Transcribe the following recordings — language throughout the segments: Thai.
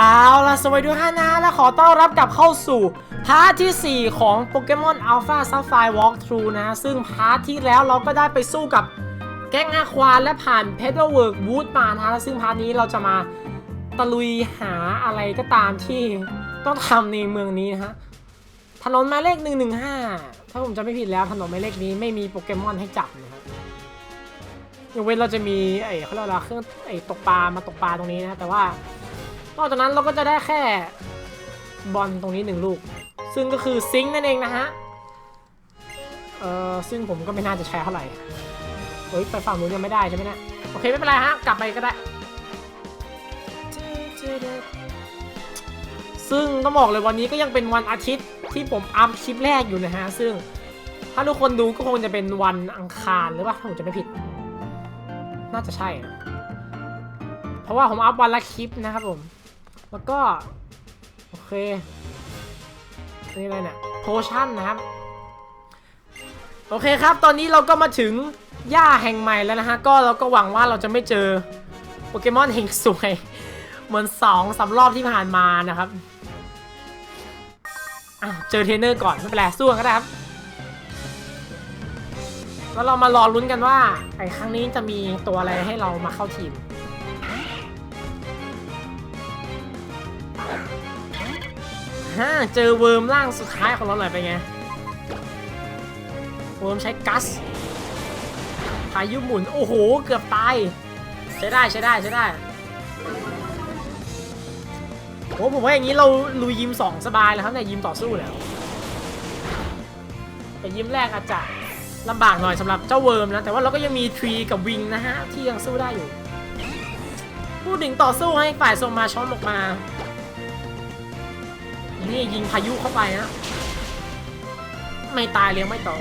เอาล่ะสวัสดีทุกท่านนะและขอต้อนรับกลับเข้าสู่พาร์ทที่ 4 ของโปเกมอนอัลฟาซัฟไฟวอล์กทรูนะ ซึ่งพาร์ทที่แล้วเราก็ได้ไปสู้กับแก๊งอาควาและผ่านเพเ r อร์เวิร์กวูดมานะและซึ่งพาร์ทนี้เราจะมาตะลุยหาอะไรก็ตามที่ต้องทำในเมืองนี้นะฮะ ถนนหมายเลข 115 ถ้าผมจำไม่ผิดแล้วถนนหมายเลขนี้ไม่มีโปเกมอนให้จับนะครับยกเว้นเราจะมีไอ้เขาเรียกว่าอะไรเครื่องไอ้ตกปลามาตกปลาตรงนี้นะแต่ว่า นอกจากนั้นเราก็จะได้แค่บอลตรงนี้หนึ่งลูก ซึ่งก็คือซิงค์นั่นเองนะฮะ เอ่อ ซึ่งผมก็ไม่น่าจะใช้เท่าไหร่ เฮ้ย ไปฝั่งนู้นยังไม่ได้ใช่ไหมเนี่ย โอเค ไม่เป็นไรฮะ กลับไปก็ได้ ซึ่งต้องบอกเลยวันนี้ก็ยังเป็นวันอาทิตย์ที่ผมอัพคลิปแรกอยู่นะฮะ ซึ่งถ้าทุกคนดูก็คงจะเป็นวันอังคารหรือเปล่าถ้าผมจะไม่ผิด น่าจะใช่นะ เพราะว่าผมอัพวันละคลิปนะครับผม แล้วก็ โอเค นี่อะไรเนี่ยโพชั่นนะครับ โอเคครับ ตอนนี้เราก็มาถึงหญ้าแห่งใหม่แล้วนะฮะ ก็เราก็หวังว่าเราจะไม่เจอโปเกมอนแห่งสวย เหมือนสองสามรอบที่ผ่านมานะครับอเจอเทรนเนอร์ก่อนไม่เป็นไรสู้กันก็ได้ครับแล้วเรามารอลุ้นกันว่าไอ้ครั้งนี้จะมีตัวอะไรให้เรามาเข้าทีม ฮ่าเจอเวิร์มร่างสุดท้ายของเราหน่อยเป็นไงเวิร์มใช้กัสพายุหมุน โอ้โห เกือบตาย ใช้ได้ใช้ได้ใช้ได้โอ้ผมว่าอย่างนี้เราลุยยิมสองสบายแล้วครับเนี่ยยิมต่อสู้แล้วแต่ยิมแรกอาจจะลำบากหน่อยสำหรับเจ้าเวิร์มนะ แต่ว่าเราก็ยังมีทรีกับวิงนะฮะ ที่ยังสู้ได้อยู่ พูดถึงต่อสู้ให้ฝ่ายส่งมาช้อนออกมา นี่ยิงพายุเข้าไปนะไม่ตายเลี้ยงไม่ต่อ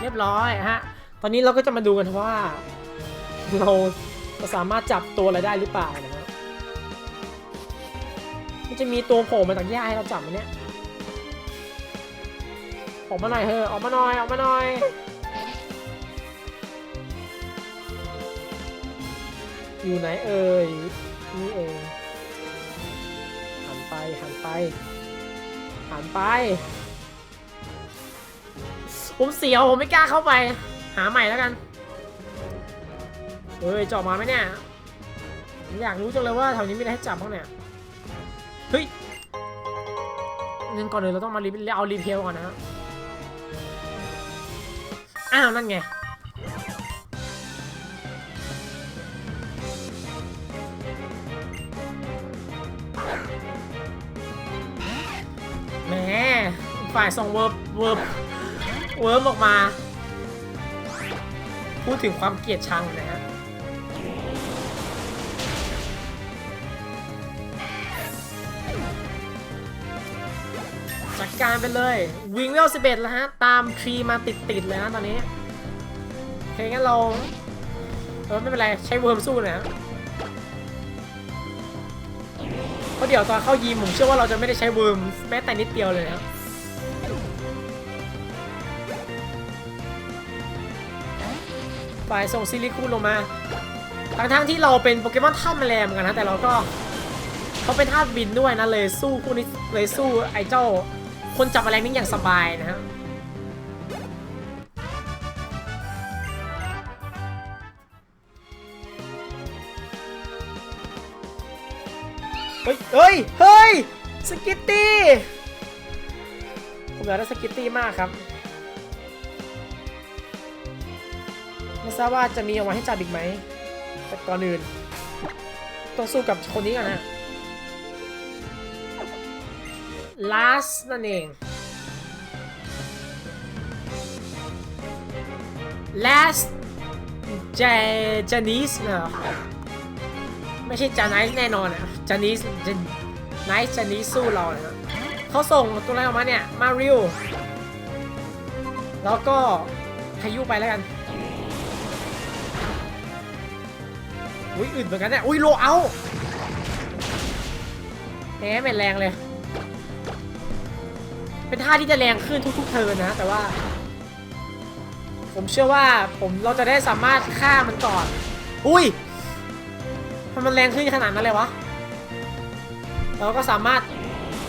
เรียบร้อยฮะ ตอนนี้เราก็จะมาดูกันว่าเราจะสามารถจับตัวอะไรได้หรือเปล่านะฮะมันจะมีตัวโผล่มาจากหญ้าให้เราจับไหมเนี่ยออกมาหน่อยเถอออกมาหน่อยออกมาหน่อย อยู่ไหนเอ่ยนี่เองหันไปหันไปหันไป ผมเสียวผมไม่กล้าเข้าไป หาใหม่แล้วกันเฮ้ยจาะมาไหมเนี่ยผมอยากรู้จังเลยว่าแถวนี้มีอะไรให้จับบ้างเนี่ยเฮ้ยเงินก่อนเลยเราต้องมารีเอารีเพลก่อนนะฮะอ้าวนั่นไง ฝ่ายส่งเวิร์บเวิร์บเวิร์บออกมา พูดถึงความเกลียดชังนะฮะจัดการไปเลย วิงเวล11แล้วฮะ ตามทรีมาติดๆเลยนะตอนนี้โอเคงั้นเรา เออ ไม่เป็นไร ใช้เวิร์มสู้นะเพราะเดี๋ยวตอนเข้ายีมผมเชื่อว่าเราจะไม่ได้ใช้เวิร์มแม้แต่นิดเดียวเลยนะ ฝ่ายส่งซิลิคูนลงมาทั้งทั้งๆที่เราเป็นโปเกมอนธาตุแมลงเหมือนกันนะแต่เราก็เขาเป็นธาตุบินด้วยนะเลยสู้คู่นี้เลยสู้ไอ้เจ้าคนจับแมลงนี่อย่างสบายนะฮะเฮ้ยเฮ้ยเฮ้ยสกิตตี้ผมอยากได้สกิตตี้มากครับ ไม่ทราบว่าจะมีเอาไว้ให้จับอีกไหมแต่ก่อนอื่นต้องสู้กับคนนี้ก่อนนะ last นั่นเอง last เจจานิสเนอะไม่ใช่จานิสแน่นอนอะจานิสจานิสจานิสสู้เรานะเขาส่งตัวอะไรออกมาเนี่ย มาริวแล้วก็พายุไปแล้วกัน อุ้ยอึดเหมือนกันเนี่ยอุ้ยโลเอาแหมเป็นแรงเลย เป็นท่าที่จะแรงขึ้นทุก ๆ เทินนะ แต่ว่า ผมเชื่อว่าผมเราจะได้สามารถฆ่ามันก่อน อุ้ยทำไมมันแรงขึ้นขนาดนั้นเลยวะเราก็สามารถ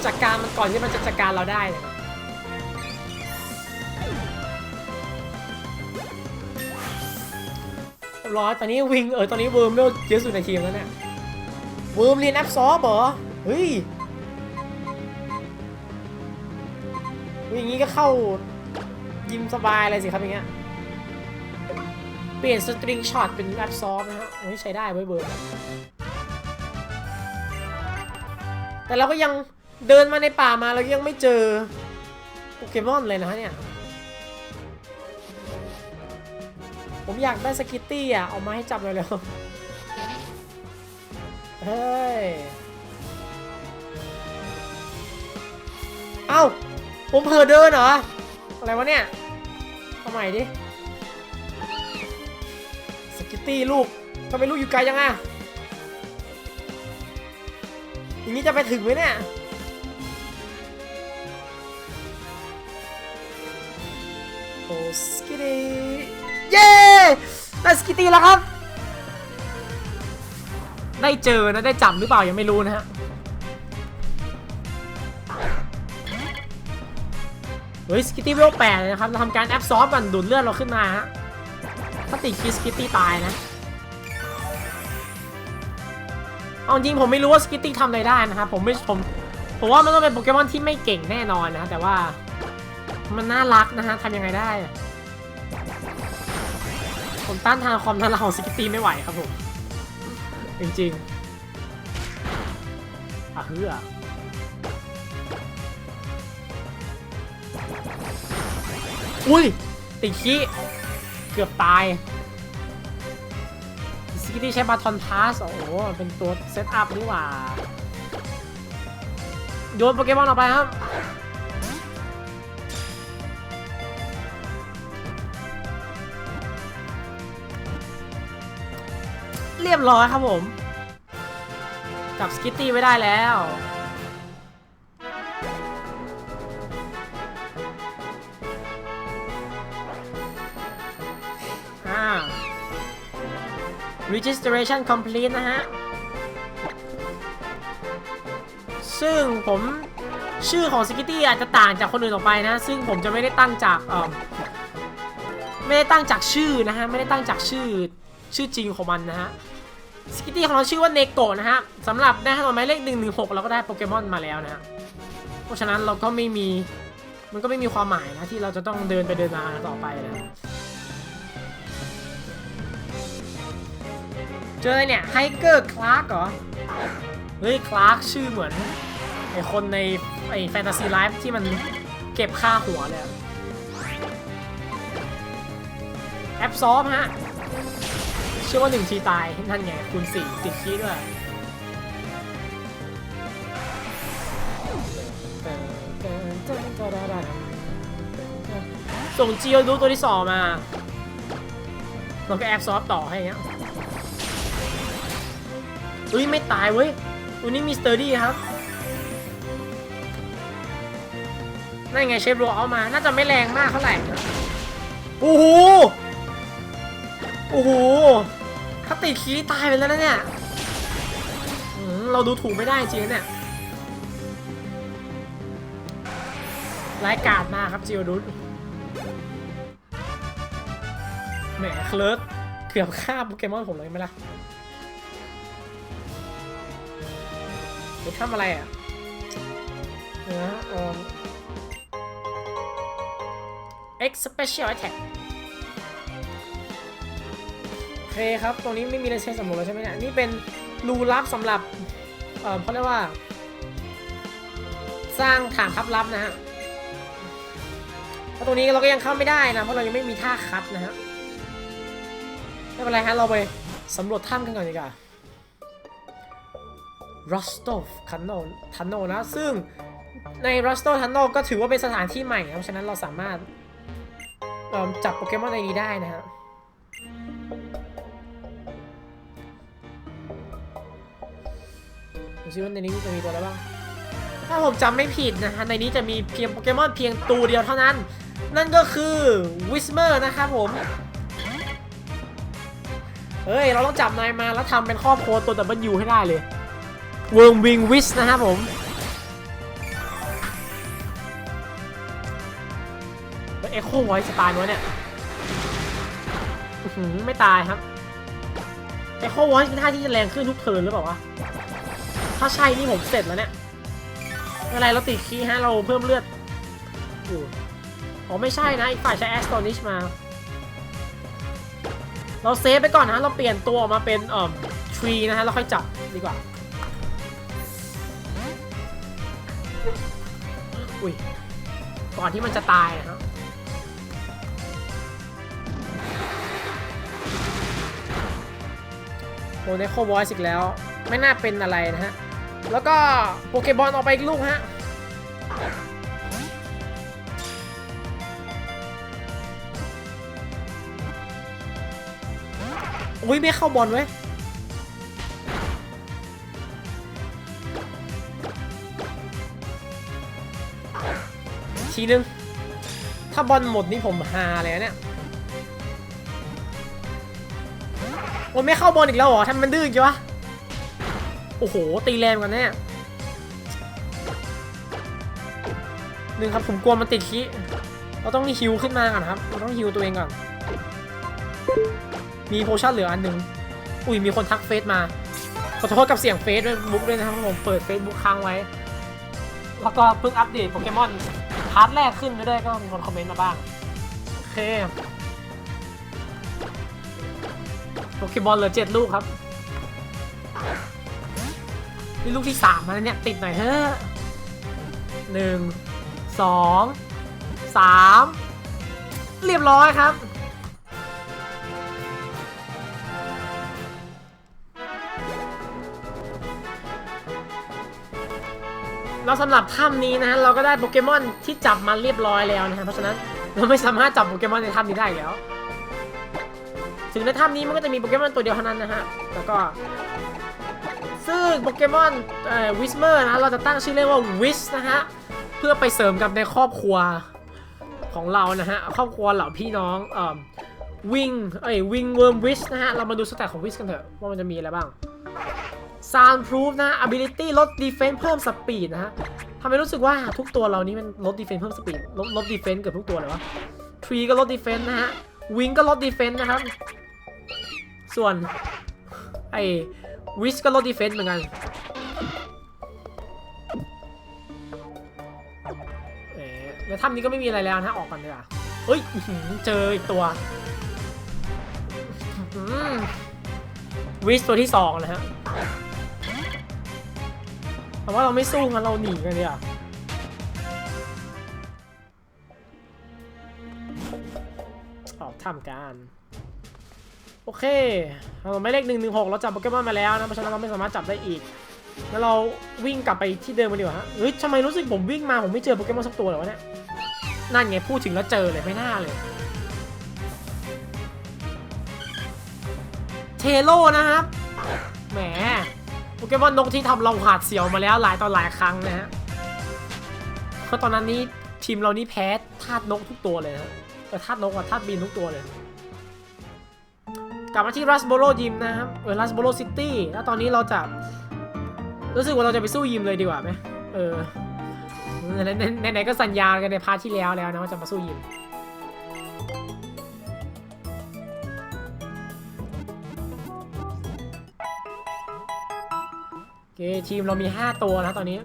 จัดการมันก่อนที่มันจะจัดการเราได้เนี่ย รียบร้อย ตอนนี้วิงเออ ตอนนี้เวิร์มเร็วเยอะสุดในทีมแล้วเนี่ย เวิร์มเรียนแอปซอฟเหรอ เฮ้ยอุ๊ยอย่างนี้ก็เข้ายิมสบายเลยสิครับอย่างเงี้ย เปลี่ยนสตริงช็อตเป็นแอปซอฟนะฮะโอ้ยใช้ได้เว้ยเวิร์มแต่เราก็ยังเดินมาในป่ามาเรายังไม่เจอโปเกมอนเลยนะฮะเนี่ย ผมอยากได้สกิตตี้อะ เอามาให้จับเร็วๆเฮ้ย เอ้า ผมเผลอเดินเหรอ อะไรวะเนี่ยเอาใหม่ดิ สกิตตี้ลูกทำไมลูกอยู่ไกลจังอะอย่างนี้จะไปถึงไหมเนี่ยโอ้สกิตตี้ เย้ได้สกิตตี้แล้วครับ ได้เจอนะได้จับหรือเปล่ายังไม่รู้นะฮะเฮ้ยสกิตตี้เวลแปดเลยนะครับเราทำการแอบซอฟมันดูดเลือดเราขึ้นมาฮะถ้าติดคิสกิตตี้ตายนะเอาจริงผมไม่รู้ว่าสกิตตี้ทำอะไรได้นะครับผมไม่ผมผมว่ามันต้องเป็นโปเกมอนที่ไม่เก่งแน่นอนนะแต่ว่ามันน่ารักนะฮะทำยังไงได้ ผมต้านทานความน่ารักของสกิตตี้ไม่ไหวครับผม จริงๆอะเฮืออุ้ย ติดขี้เกือบตายสกิตตี้ใช้บาทอนพาส โอ้โห เป็นตัวเซตอัพนี่หว่า โยนโปเกมอนออกไปครับ เรียบร้อยครับผมจับสกิตตี้ไว้ได้แล้วอ่า registration complete นะฮะ ซึ่งผมชื่อของ Skitty อาจจะต่างจากคนอื่นออกไปนะ ซึ่งผมจะไม่ได้ตั้งจากเออไม่ได้ตั้งจากชื่อนะฮะ ไม่ได้ตั้งจากชื่อ ชื่อจริงของมันนะฮะ Skitty ของเราชื่อว่าเนโกะนะฮะสำหรับได้ถนนหมายเลข 116 เราก็ได้โปเกมอนมาแล้วนะฮะเพราะฉะนั้นเราก็ไม่มีมันก็ไม่มีความหมายนะที่เราจะต้องเดินไปเดินมาต่อไปนะเจอเนี่ยไฮเกอร์คลาร์กเหรอเฮ้ยคลาร์กชื่อเหมือนไอคนในไอแฟนตาซีไลฟ์ที่มันเก็บค่าหัวเลยแอปซอฟฮะ ชื่อว่าหนึ่งทีตายนั่นไงคูณสี่ติดคีย์ด้วยส่งจีโอดูตัวที่สองมาเราก็แอปซอฟต่อให้เงี้ยอุ้ยไม่ตายเว้ยตัวนี้มีสเตอร์ดี้ครับนั่นไงเชฟโรเอามา น่าจะไม่แรงมากเท่าไหร่โอ้โห โอ้โห ถ้าติดคีตายไปแล้วนะเนี่ยเราดูถูกไม่ได้จริงเนี่ยร้ายกาจมากครับจิโอดุสแหมเคลิร์กเกือบฆ่าโปเกมอนผมเลยไหมล่ะหรือทำอะไรอะเนื้อเอ่อ X Special Attack โอ เคครับตรงนี้ไม่มีอะไรใช้สำรวจแล้วใช่ไหมเนี่ยนี่เป็นรูลับสำหรับเอ่อเขาเรียกว่า สร้างฐานทัพลับนะฮะเพราะตรงนี้เราก็ยังเข้าไม่ได้นะเพราะเรายังไม่มีท่าคัดนะฮะไม่เป็นไรฮะเราไปสำรวจถ้ำกันก่อนดีกว่ารอสโตฟคันโนทันโนนะ ซึ่งในรอสโตทันโนก็ถือว่าเป็นสถานที่ใหม่นะเพราะฉะนั้นเราสามารถเอิ่มจับโปเกมอนในนี้ได้นะฮะ ซิว่าในนี้จะมีตัวอะไรบ้าง ถ้าผมจำไม่ผิดนะฮะในนี้จะมีเพียงโปเกมอนเพียงตัวเดียวเท่านั้น นั่นก็คือวิสเมอร์นะครับผม เฮ้ย เราต้องจับนายมาแล้วทำเป็นครอบครัวตัว W ให้ได้เลยเวิร์มวิงวิสนะครับผมเอ็กโคไวสตาร์วะเนี่ยไม่ตายครับเอ็กโคไวท่าที่จะแรงขึ้นทุกเทิร์นหรือเปล่าวะ ถ้าใช่นี่ผมเสร็จแล้วเนี่ยไม่เป็นไรเราติดคีย์ฮะเราเพิ่มเลือดอยู่อ๋อไม่ใช่นะอีกฝ่ายใช้แอสตอนิชมา เราเซฟไปก่อนนะเราเปลี่ยนตัวออกมาเป็นเอ่อทรีนะฮะเราค่อยจับดีกว่าอุ้ยก่อนที่มันจะตายนะครับโมเนโควอยส์อีกแล้ว ไม่น่าเป็นอะไรนะฮะ แล้วก็โปเกบอลออกไปอีกลูกฮะอุ้ยไม่เข้าบอลเว้ยทีนึง ถ้าบอลหมดนี่ผมฮาเลยเนี่ยโอ้ไม่เข้าบอลอีกแล้วเหรอทำไมมันดื้ออีกวะ อ้โห ตีแรงกันแน่หนึ่งครับผมกลัวมันติดคีเราต้องฮิวขึ้นมาก่อนครับ เราต้องฮิวตัวเองก่อน มีโพชั่นเหลืออันหนึ่งอุ้ยมีคนทักเฟซมา ขอโทษกับเสียงเฟซด้วยบุ๊กด้วยนะครับผมเปิดเฟซบุ๊กค้างไว้ แล้วก็เพิ่งอัปเดตโปเกมอนพาร์ทแรกขึ้นได้วยก็มีคนคอมเมนต์มาบ้าง โอเคโปเกมอนเหลือเจ็ดลูกครับ นี่ลูกที่สามแล้วเนี่ย ติดหน่อยเถอะหนึ่งสองสามเรียบร้อยครับแล้วสำหรับถ้ำนี้นะฮะเราก็ได้โปเกมอนที่จับมาเรียบร้อยแล้วนะฮะเพราะฉะนั้นเราไม่สามารถจับโปเกมอนในถ้ำนี้ได้แล้ว ถึงในถ้ำนี้มันก็จะมีโปเกมอนตัวเดียวเท่านั้นนะฮะแล้วก็ ซึ่งโปเกมอนวิสเมอร์นะเราจะตั้งชื่อเรียกว่าวิสนะฮะ เพื่อไปเสริมกับในครอบครัวของเรานะฮะ ครอบครัวเหล่าพี่น้องเอ่อวิงเอ้ยวิงเวิร์มวิสนะฮะ เรามาดูสแตทของวิสกันเถอะ ว่ามันจะมีอะไรบ้าง Soundproof นะ Ability ลด Defense เพิ่ม Speed นะฮะทำให้รู้สึกว่าทุกตัวเรานี้มันลด Defense เพิ่ม Speed ลดลด Defense เกือบทุกตัวเลยวะ Tree ก็ลด Defense นะฮะ Wing ก็ลด Defense นะครับ ส่วนไอ้ Wish ก็ลด Defense เหมือนกันเอ๋แล้วถ้ำนี้ก็ไม่มีอะไรแล้วนะออกกันดีกว่าเฮ้ยเจออีกตัววิสตัวที่สองนะฮะแต่ว่าเราไม่สู้กันเราหนีกันเนี่ยออกทำการ โอเคเราไม่เลขหนึ่งหนึ่งหกเราจับโปเกมอนมาแล้วนะเพราะฉะนั้นเราไม่สามารถจับได้อีกแล้วเราวิ่งกลับไปที่เดิมกันดีกว่าฮะเฮ้ยทำไมรู้สึกผมวิ่งมาผมไม่เจอโปเกมอนสักตัวเลยวะเนี่ยนั่นไงพูดถึงแล้วเจอเลยไม่น่าเลยเทโลนะครับแหมโปเกมอนนกที่ทำเราหวาดเสียวมาแล้วหลายต่อหลายครั้งนะฮะเพราะตอนนั้นนี้ทีมเรานี่แพ้ธาตุนกทุกตัวเลยนะเออธาตุนกกับธาตุบินทุกตัวเลย กลับมาที่รัสโบโรยิมนะครับเออรัสโบโรซิตี้แล้วตอนนี้เราจะ รู้สึกว่าเราจะไปสู้ยิมเลยดีกว่าไหมเออไหนๆไหนก็สัญญากันในพาร์ทที่แล้วแล้วนะว่าจะมาสู้ยิมโอเคทีมเรามี 5 ตัวนะตอนนี้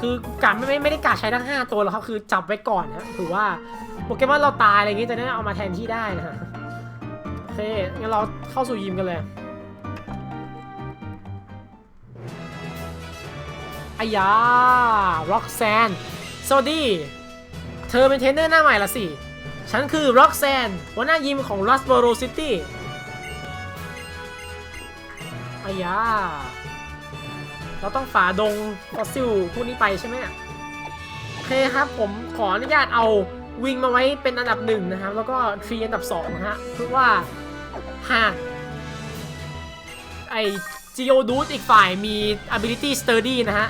คือกะไม่ไม่ไม่ได้กะใช้ทั้ง 5 ตัวหรอกครับ คือจับไว้ก่อนนะถือว่าโปเกมอนเราตายอะไรอย่างงี้จะได้เอามาแทนที่ได้นะ เค งั้นเราเข้าสู่ยิมกันเลยอายาร็อกแซน สวัสดี เธอเป็นเทรนเนอร์หน้าใหม่ละสิ ฉันคือร็อกแซนหัวหน้ายิมของรัสเบโรซิตี้อายาเราต้องฝ่าดงฟอสซิลพวกนี้ไปใช่ไหมโอเคครับผมขออนุญาตเอาวิงมาไว้เป็นอันดับหนึ่งนะครับ แล้วก็ทรีอันดับสองนะฮะเพื่อว่า หากไอจิโอดูดอีกฝ่ายมี ability sturdy นะฮะ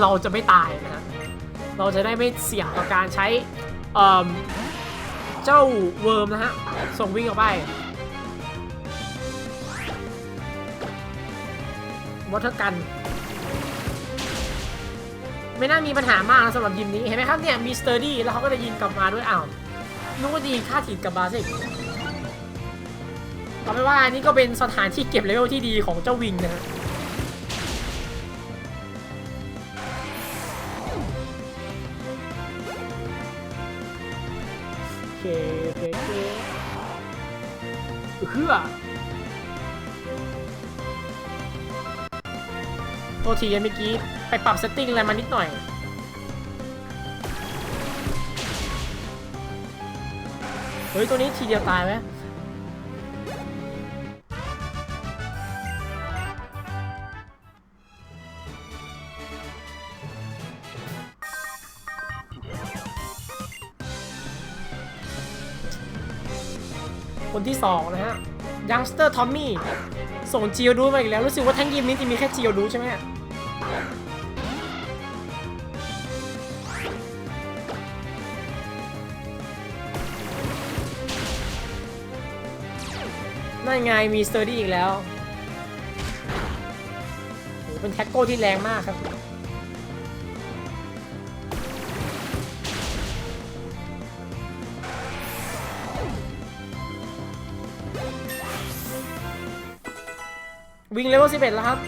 เราจะไม่ตายนะฮะ เราจะได้ไม่เสี่ยงต่อการใช้เจ้าเวิร์มนะฮะ ส่งวิ่งออกไป วอเทอร์กัน ไม่น่ามีปัญหามากนะสำหรับยิมนี้ เห็นไหมครับเนี่ย มีสเตอร์ดี้แล้วเขาก็จะยิงกลับมาด้วยอ้าวนึกว่าจะยิงค่าถีบกลับมาสิ เอาเป็นว่าอันนี้ก็เป็นสถานที่เก็บเลเวลที่ดีของเจ้าวิงนะฮะโอเคโอเคโอเคเฮือโทษทีเมื่อกี้ไปปรับเซตติ้งอะไรมานิดหน่อยเฮ้ย ตัวนี้ทีเดียวตายไหม คนที่ 2 นะฮะยังสเตอร์ทอมมี่ส่งจีโอดูมาอีกแล้ว รู้สึกว่าทั้งยิมนี้จะมีแค่จีโอดูใช่ไหมนั่นไงมีสเตอร์ดี้อีกแล้ว เป็นแท็กโก้ที่แรงมากครับ วิ่งเลเวล11 แล้วครับ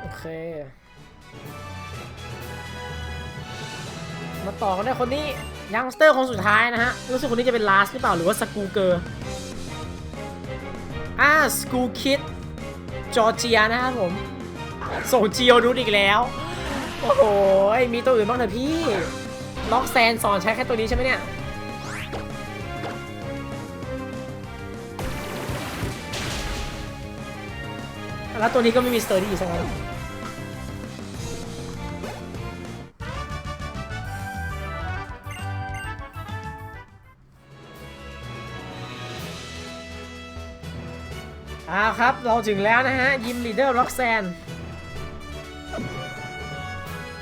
โอเค มาต่อกันด้วยคนนี้ยังสเตอร์คนสุดท้ายนะฮะ รู้สึกคนนี้จะเป็นลาสหรือเปล่าหรือว่าสกูเกอร์อ่าสกูคิดจอร์เจียนะครับผมส่งจีโอรูดอีกแล้ว โอ้โหมีตัวอื่นบ้างเถอะพี่ ล็อกแซนสอนใช้แค่ตัวนี้ใช่ไหมเนี่ย แล้วตัวนี้ก็ไม่มีสเตอร์ดี้ใช่ไหมนอ้าวครับ เราถึงแล้วนะฮะ ยิมลีเดอร์ร็อกแซน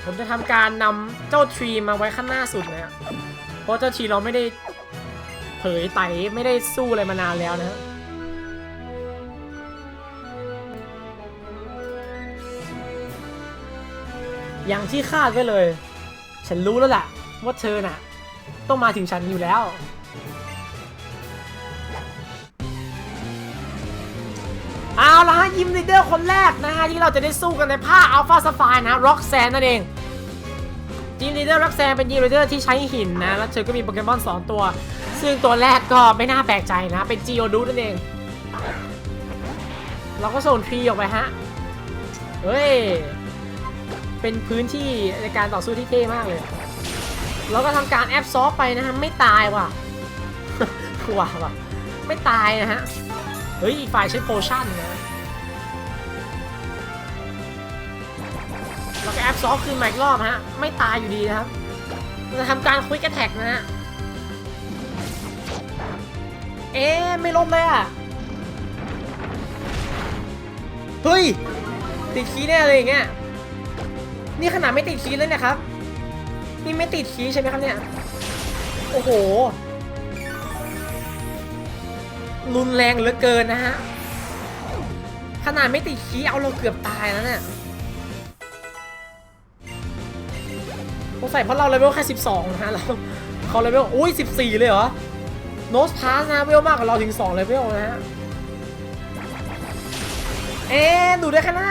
ผมจะทำการนำเจ้าทรีมาไว้ข้างหน้าสุดนะฮะ เพราะเจ้าทรีเราไม่ได้เผยไตไม่ได้สู้อะไรมานานแล้วนะฮะ อย่างที่คาดไว้เลย ฉันรู้แล้วแหละว่าเธอน่ะ ต้องมาถึงฉันอยู่แล้ว เอาละฮะยิมลีเดอร์คนแรกนะฮะที่เราจะได้สู้กันในภาคอัลฟาสไฟนะร็อกแซนนั่นเองยิมลีเดอร์ร็อกแซนเป็นยิมลีเดอร์ที่ใช้หินนะ แล้วเธอก็มีโปเกมอน 2 ตัว ซึ่งตัวแรกก็ไม่น่าแปลกใจนะ เป็นจีโอดูนั่นเอง เราก็ส่งทรีออกไปฮะ เฮ้ย เป็นพื้นที่ในการต่อสู้ที่เท่มากเลย แล้วก็ทำการแอบซอฟไปนะฮะ ไม่ตายว่ะว่ะว่ะไม่ตายนะฮะ เฮ้ย อีกฝ่ายใช้โพชั่นนะแล้วก็แอบซอฟคืนมาอีกรอบฮะ ไม่ตายอยู่ดีนะครับจะทำการควิกแท็กนะฮะ เอ๊ไม่ล้มเลยอะ เฮ้ย ติดคีแน่เลยอย่างเงี้ย นี่ขนาดไม่ติดคีย์เลยนะครับ นี่ไม่ติดคีย์ใช่ไหมครับเนี่ย โอ้โห รุนแรงเหลือเกินนะฮะ ขนาดไม่ติดคีย์เอาเราเกือบตายแล้วเนี่ยสงสัยเพราะเราเลเวลแค่ 12 นะฮะเราเขาเลเวลอุ้ย 14 เลยเหรอ โนสพาสนะเวลมากกว่าเราถึง 2 เลเวลนะฮะ เอ๊ดูได้แค่หน้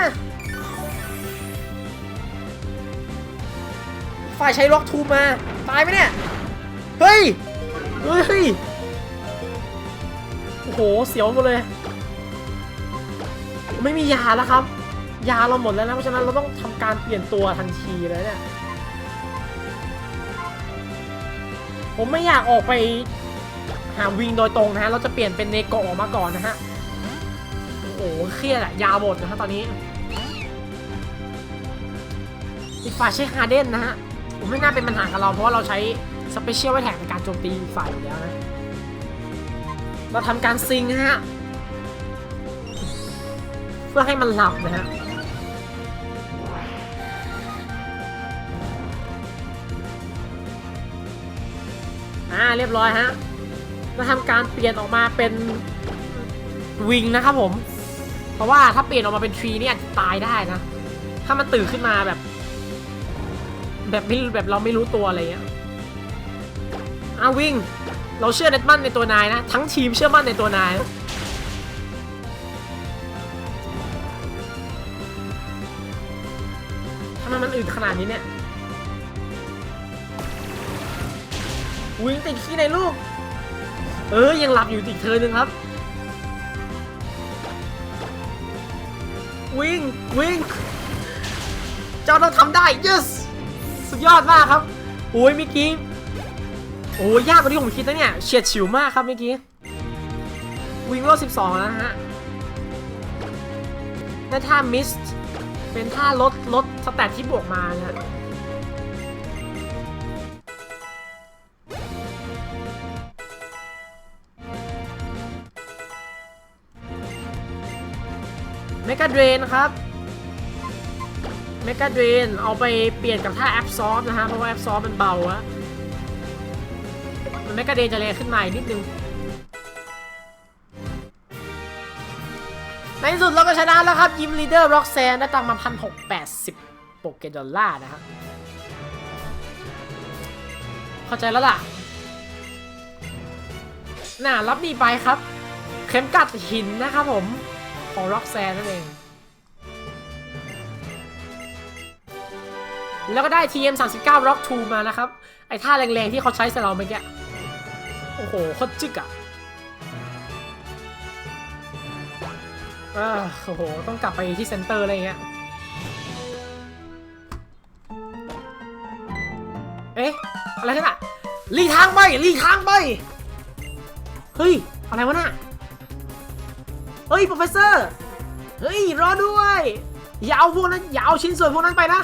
ฝ่ายใช้ล็อกทูมา ตายไหมเนี่ย เฮ้ย เฮ้ย โอ้โห เสียวหมดเลย ไม่มียาแล้วครับ ยาเราหมดแล้วนะ เพราะฉะนั้นเราต้องทำการเปลี่ยนตัวทันทีเลยเนี่ย ผมไม่อยากออกไปหาวิงโดยตรงนะฮะ เราจะเปลี่ยนเป็นเนโกะออกมาก่อนนะฮะ โอ้โห เครียดอะยาหมดนะฮะตอนนี้อีกฝ่ายใช้ฮาเดนนะฮะ ไม่น่าเป็นปัญหากับเราเพราะว่าเราใช้สเปเชียลไว้แถมในการโจมตีฝ่ายอยู่แล้วนะ เราทำการซิงฮะ เพื่อให้มันหลับนะฮะอ่าเรียบร้อยฮะเราทำการเปลี่ยนออกมาเป็นวิงนะครับผม เพราะว่าถ้าเปลี่ยนออกมาเป็นทรีเนี่ยตายได้นะ ถ้ามันตื่นขึ้นมาแบบ แบบไม่แบบเราไม่รู้ตัวอะไรเงี้ยอะวิ่ง เราเชื่อเน็ตมั่นในตัวนายนะ ทั้งทีมเชื่อมั่นในตัวนาย ทำไมมันอึดขนาดนี้เนี่ย วิ่งติดขี้ในลูก เออ ยังหลับอยู่อีกเธอหนึ่งครับ วิ่ง วิ่ง เจ้าต้องทำได้ yes สุดยอดมากครับโอ้ยเมื่อกี้โอ้ยยากกว่าที่ผมคิดนะเนี่ยเฉียดฉิวมากครับเมื่อกี้วิ่งรอบ12 แล้วนะฮะได้ท่ามิสเป็นท่าลดลดสแตทที่บวกมานะฮะเมกาเดรนครับ เมกาเดรนเอาไปเปลี่ยนกับท่าแอปซอฟนะฮะ เพราะว่าแอปซอฟมันเบาอะมันเมกาเดรนจะเร็วขึ้นมาอีกนิดนึง ในที่สุดเราก็ชนะแล้วครับ ยิมลีเดอร์ร็อกแซนได้ตังมาพันหกแปดสิบโปเกดอลลาร์นะครับ เข้าใจแล้วล่ะ น่ารับนี่ไปครับ เข็มกัดหินนะครับผม ของร็อกแซนนั่นเอง แล้วก็ได้ TM 39 Rock 2 มานะครับ ไอ้ท่าแรงๆที่เขาใช้ใส่เราเมื่อกี้ โอ้โหโคตรจึกอะอ่าโอ้โห ต้องกลับไปที่เซ็นเตอร์อะไรเงี้ย เอ๊ะ อะไรกันอะลีทางไปลีทางไป เฮ้ย อะไรวะน่ะ เฮ้ย โปรเฟสเซอร์ เฮ้ย รอด้วย อย่าเอาพวกนั้น อย่าเอาชิ้นส่วนพวกนั้นไปนะ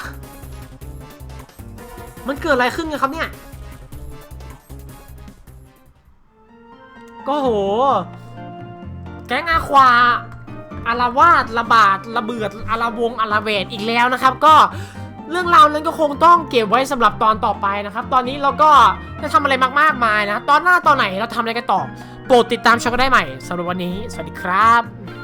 มันเกิดอะไรขึ้นกันครับเนี่ย ก็โห แก๊งอาควาอารวาดระบาดระเบิดอารวงอารเวดอีกแล้วนะครับ ก็เรื่องราวนั้นก็คงต้องเก็บไว้สำหรับตอนต่อไปนะครับ ตอนนี้เราก็ได้ทำอะไรมากๆมายนะ ตอนหน้าตอนไหนเราทำอะไรกันต่อ โปรดติดตามชมกันได้ใหม่สำหรับวันนี้ สวัสดีครับ